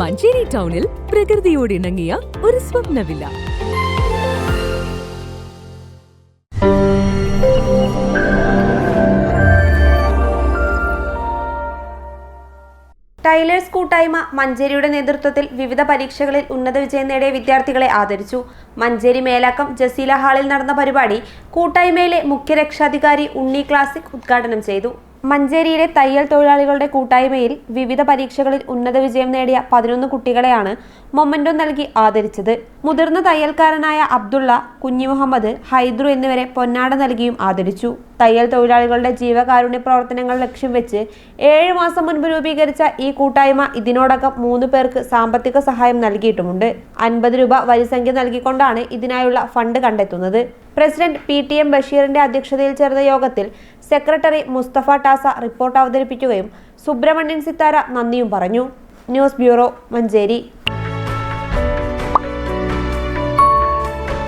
മഞ്ചേരി ടൗണിൽ പ്രകൃതിയോട് ഇണങ്ങിയ ഒരു സ്വപ്നവില്ല. ടൈലേഴ്സ് കൂട്ടായ്മ മഞ്ചേരിയുടെ നേതൃത്വത്തിൽ വിവിധ പരീക്ഷകളിൽ ഉന്നത വിജയം നേടിയ വിദ്യാർത്ഥികളെ ആദരിച്ചു. മഞ്ചേരി മേലാക്കം ജസീല ഹാളിൽ നടന്ന പരിപാടി കൂട്ടായ്മയിലെ മുഖ്യ രക്ഷാധികാരി ഉണ്ണി ക്ലാസിക് ഉദ്ഘാടനം ചെയ്തു. മഞ്ചേരിയിലെ തയ്യൽ തൊഴിലാളികളുടെ കൂട്ടായ്മയിൽ വിവിധ പരീക്ഷകളിൽ ഉന്നത വിജയം നേടിയ പതിനൊന്ന് കുട്ടികളെയാണ് മൊമന്റോ നൽകി ആദരിച്ചത്. മുതിർന്ന തയ്യൽക്കാരനായ അബ്ദുള്ള കുഞ്ഞി മുഹമ്മദ് ഹൈദ്രു എന്നിവരെ പൊന്നാട നൽകിയും ആദരിച്ചു. തയ്യൽ തൊഴിലാളികളുടെ ജീവകാരുണ്യ പ്രവർത്തനങ്ങൾ ലക്ഷ്യം വെച്ച് ഏഴ് മാസം മുൻപ് രൂപീകരിച്ച ഈ കൂട്ടായ്മ ഇതിനോടകം മൂന്ന് പേർക്ക് സാമ്പത്തിക സഹായം നൽകിയിട്ടുമുണ്ട്. അൻപത് രൂപ വരിസംഖ്യ നൽകിക്കൊണ്ടാണ് ഇതിനായുള്ള ഫണ്ട് കണ്ടെത്തുന്നത്. പ്രസിഡന്റ് പി ടി എം ബഷീറിന്റെ അധ്യക്ഷതയിൽ ചേർന്ന യോഗത്തിൽ സെക്രട്ടറി മുസ്തഫ ടാസ റിപ്പോർട്ട് അവതരിപ്പിക്കുകയും സുബ്രഹ്മണ്യൻ സിത്താര നന്ദിയും പറഞ്ഞു. News bureau Manjeri.